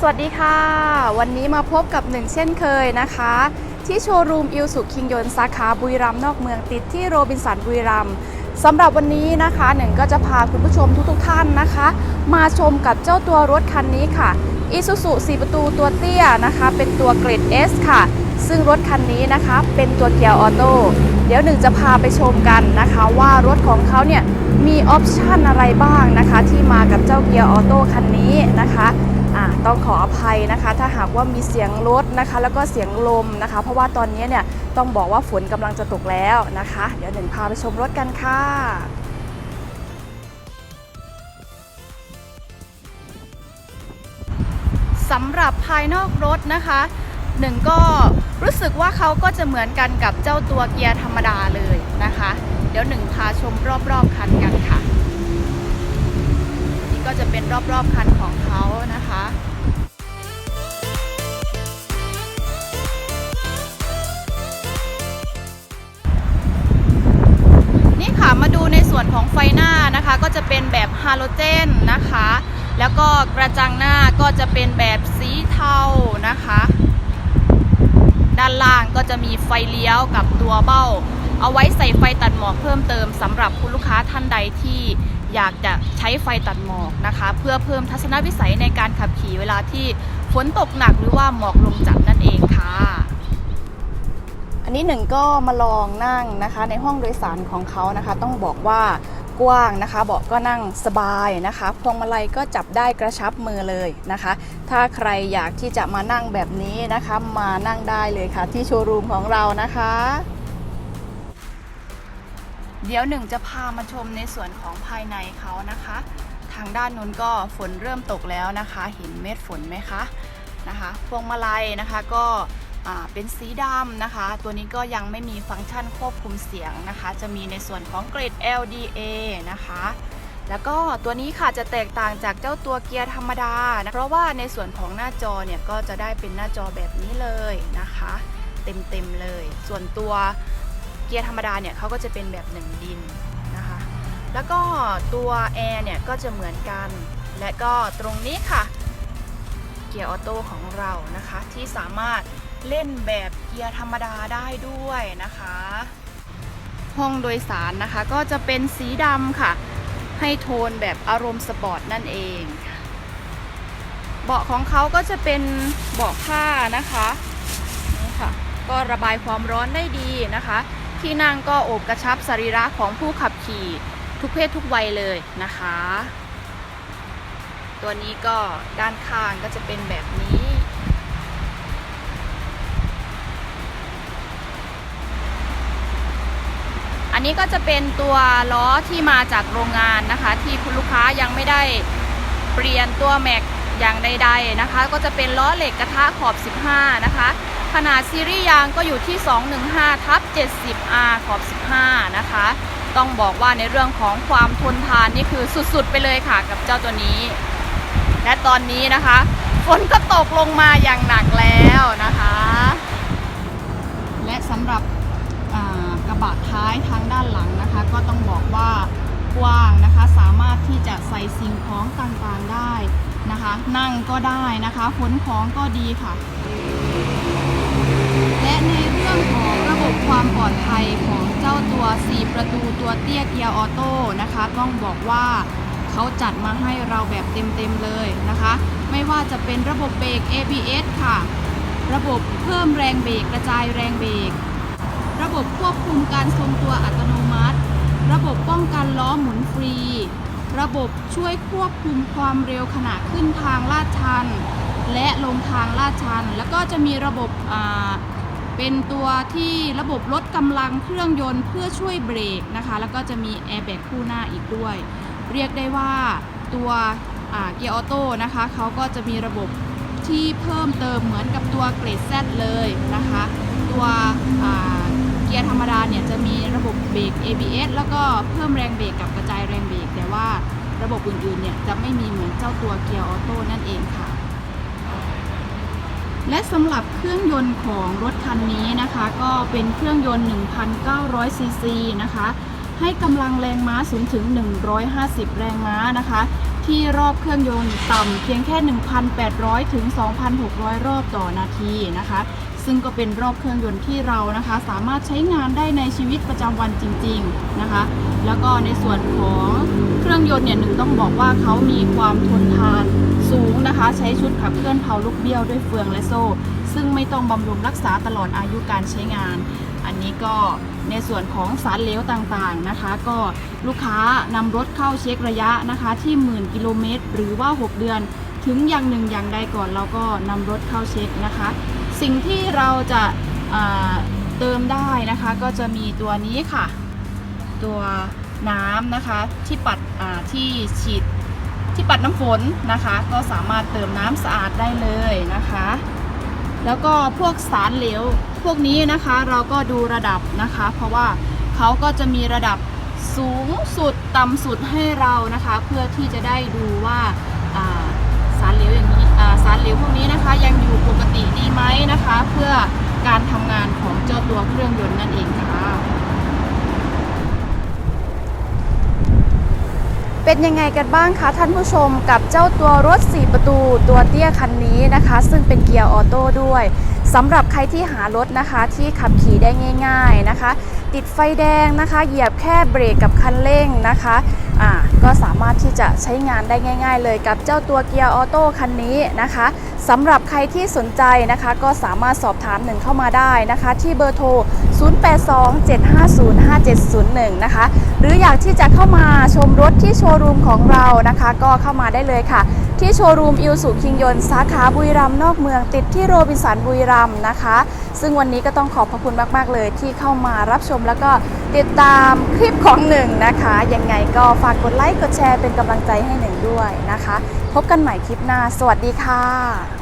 สวัสดีค่ะ วันนี้มาพบกับหนึ่งเช่นเคยนะคะ ที่โชว์รูมอิลสุคิงยนสาขาบุรีรัมย์นอกเมืองติดที่โรบินสันบุรีรัมย์สำหรับวันนี้นะคะหนึ่งก็จะพาคุณผู้ชมทุกๆทท่านนะคะ มาชมกับเจ้าตัวรถคันนี้ค่ะ Isuzu 4ประตูตัวเตี้ยนะคะ เป็นตัวเกรด S ค่ะ ซึ่งรถคันนี้นะคะเป็นตัวเกียร์ออโต้เดี๋ยวหนึ่งจะพาไปชมกันนะคะ ว่ารถของเขาเนี่ยมีออปชันอะไรบ้างนะคะ ที่มากับเจ้าเกียร์ออโต้คันนี้นะคะ ต้องขออภัยนะคะ ถ้าหากว่ามีเสียงรถนะคะ แล้วก็เสียงลมนะคะ เพราะว่าตอนนี้เนี่ยต้องบอกว่าฝนกำลังจะตกแล้วนะคะ เดี๋ยวหนึ่งพาไปชมรถกันค่ะสำหรับภายนอกรถนะคะหนึ่งก็รู้สึกว่าเขาก็จะเหมือนกันกับเจ้าตัวเกียร์ธรรมดาเลยนะคะ เดี๋ยวหนึ่งพาชมรอบๆคันกันค่ะ นี่ก็จะเป็นรอบๆคันของเขานะคะ ก็จะเป็นแบบฮาโลเจนนะคะ แล้วก็กระจังหน้าก็จะเป็นแบบสีเทานะคะ ด้านล่างก็จะมีไฟเลี้ยวกับตัวเบ้า เอาไว้ใส่ไฟตัดหมอกเพิ่มเติมสำหรับคุณลูกค้าท่านใดที่อยากจะใช้ไฟตัดหมอกนะคะ เพื่อเพิ่มทัศนวิสัยในการขับขี่เวลาที่ฝนตกหนักหรือว่าหมอกลงจัดนั่นเองค่ะ อันนี้หนึ่งก็มาลองนั่งนะคะในห้องโดยสารของเขานะคะ ต้องบอกว่า กว้างนะคะ เบาะก็นั่งสบายนะคะ พวงมาลัยก็จับได้กระชับมือเลยนะคะ ถ้าใครอยากที่จะมานั่งแบบนี้นะคะ มานั่งได้เลยค่ะ ที่โชว์รูมของเรานะคะ เดี๋ยวหนึ่งจะพามาชมในส่วนของภายในเขานะคะ ทางด้านนู้นก็ฝนเริ่มตกแล้วนะคะ เห็นเม็ดฝนไหมคะนะคะ พวงมาลัยนะคะก็ เป็นสีดำนะคะ ตัวนี้ก็ยังไม่มีฟังก์ชันควบคุมเสียงนะคะ จะมีในส่วนของเกรด LDA นะคะ แล้วก็ตัวนี้ค่ะจะแตกต่างจากเจ้าตัวเกียร์ธรรมดานะเพราะว่าในส่วนของหน้าจอเนี่ยก็จะได้เป็นหน้าจอแบบนี้เลยนะคะ เต็มๆเลย ส่วนตัวเกียร์ธรรมดาเนี่ยเขาก็จะเป็นแบบหนึ่งดินนะคะ แล้วก็ตัวแอร์เนี่ยก็จะเหมือนกัน และก็ตรงนี้ค่ะ เกียร์ออโต้ของเรานะคะที่สามารถ เล่นแบบเกียร์ธรรมดาได้ด้วยนะคะ ห้องโดยสารนะคะก็จะเป็นสีดำค่ะ ให้โทนแบบอารมณ์สปอร์ตนั่นเองเบาะของเขาก็จะเป็นเบาะผ้านะคะนี่ค่ะ ก็ระบายความร้อนได้ดีนะคะ ที่นั่งก็โอบกระชับสรีระของผู้ขับขี่ทุกเพศทุกวัยเลยนะคะ ตัวนี้ก็ด้านข้างก็จะเป็นแบบนี้ อันนี้ก็จะเป็นตัวล้อที่มาจากโรงงานนะคะ ที่คุณลูกค้ายังไม่ได้เปลี่ยนตัวแม็กอย่างใด ๆนะคะ ก็จะเป็นล้อเหล็กกระทะขอบ 15 นะคะ ขนาดซีรีส์ยางก็อยู่ที่ 215ทับ 70 R ขอบ 15 นะคะ ต้องบอกว่าในเรื่องของความทนทานนี่คือสุดๆไปเลยค่ะกับเจ้าตัวนี้ และตอนนี้นะคะฝนก็ตกลงมาอย่างหนักแล้วนะคะ และสำหรับ ระบะท้ายทางด้านหลังนะคะ ก็ต้องบอกว่ากว้างนะคะ สามารถที่จะใส่สิ่งของต่างๆได้นะคะ นั่งก็ได้นะคะขนของก็ดีค่ะ และในเรื่องของระบบความปลอดภัยของเจ้าตัว 4 ประตูตัวเตี้ยเกียร์ออโต้นะคะ ต้องบอกว่าเขาจัดมาให้เราแบบเต็มๆเลยนะคะ ไม่ว่าจะเป็นระบบเบรก ABS ค่ะ ระบบเพิ่มแรงเบรกกระจายแรงเบรก ระบบควบคุมการทรงตัวอัตโนมัติ ระบบป้องกันล้อหมุนฟรี ระบบช่วยควบคุมความเร็วขณะขึ้นทางลาดชัน และลงทางลาดชัน แล้วก็จะมีระบบเป็นตัวที่ระบบลดกำลังเครื่องยนต์เพื่อช่วยเบรกนะคะ แล้วก็จะมีแอร์แบ็กคู่หน้าอีกด้วย เรียกได้ว่าตัวเกียร์ออโต้นะคะเขาก็จะมีระบบที่เพิ่มเติมเหมือนกับตัวเกรด Z เลยนะคะ ตัว เนี่ยจะมีระบบเบรก ABS แล้วก็เพิ่มแรงเบรกกับกระจายแรงเบรกแต่ว่าระบบอื่นๆเนี่ยจะไม่มีเหมือนเจ้าตัวเกียร์ออโต้นั่นเองค่ะ และสำหรับเครื่องยนต์ของรถคันนี้นะคะ ก็เป็นเครื่องยนต์ 1,900ซีซีนะคะ ให้กำลังแรงม้าสูงถึง 150 แรงม้านะคะ ที่รอบเครื่องยนต์ต่ำเพียงแค่ 1,800 ถึง 2,600 รอบต่อนาทีนะคะ ซึ่งก็เป็นรอบเครื่องยนต์ที่เรานะคะ สามารถใช้งานได้ในชีวิตประจำวันจริง ๆนะคะ แล้วก็ในส่วนของเครื่องยนต์เนี่ยหนึ่งต้องบอกว่าเขามีความทนทานสูงนะคะ ใช้ชุดขับเคลื่อนเผาลูกเบี้ยวด้วยเฟืองและโซ่ ซึ่งไม่ต้องบำรุงรักษาตลอดอายุการใช้งาน อันนี้ก็ในส่วนของสารเหลวต่างๆนะคะ ก็ลูกค้านำรถเข้าเช็คระยะนะคะ ที่หมื่นกิโลเมตร หรือว่า 6 เดือน ถึงอย่างหนึ่งอย่างใดก่อนเราก็นำรถเข้าเช็คนะคะ สิ่งที่เราจะเติมได้นะคะก็จะมีตัวนี้ค่ะ ตัวน้ำนะคะที่ปัดที่ฉีดที่ปัดน้ำฝนนะคะ ก็สามารถเติมน้ำสะอาดได้เลยนะคะ แล้วก็พวกสารเหลว พวกนี้นะคะเราก็ดูระดับนะคะ เพราะว่าเขาก็จะมีระดับสูงสุดต่ำสุดให้เรานะคะ เพื่อที่จะได้ดูว่าสารเหลวอย่างนี้สารเหลวพวกนี้นะคะยังอยู่ปกติดีไหมนะคะ เพื่อการทำงานของเจ้าตัวเครื่องยนต์นั่นเองค่ะ เป็นยังไงกันบ้างคะท่านผู้ชมกับเจ้าตัวรถ 4 ประตูตัวเตี้ยคันนี้นะคะ ซึ่งเป็นเกียร์ออโต้ด้วยสำหรับใครที่หารถนะคะที่ขับขี่ได้ง่าย ๆนะคะ ติดไฟแดงนะคะ เหยียบแค่เบรกกับคันเร่งนะคะอ่า ก็สามารถที่จะใช้งานได้ง่าย ๆ เลยกับเจ้าตัวเกียร์ออโต้คันนี้นะคะสำหรับใครที่สนใจนะคะก็สามารถสอบถามหนึ่งเข้ามาได้นะคะ ที่เบอร์โทร 0827505701 นะคะ หรืออยากที่จะเข้ามาชมรถที่โชว์รูมของเรานะคะ ก็เข้ามาได้เลยค่ะ ที่โชว์รูมอิวสุคิงยนสาขาบุรีรัมย์นอกเมืองติดที่โรบินสันบุรีรัมย์นะคะ ซึ่งวันนี้ก็ต้องขอบพระคุณมาก ๆ เลยที่เข้ามารับชมแล้วก็ติดตามคลิปของหนึ่งนะคะ ยังไงก็ฝากกดไลค์กดแชร์เป็นกำลังใจให้หนึ่งด้วยนะคะ พบกันใหม่คลิปหน้า สวัสดีค่ะ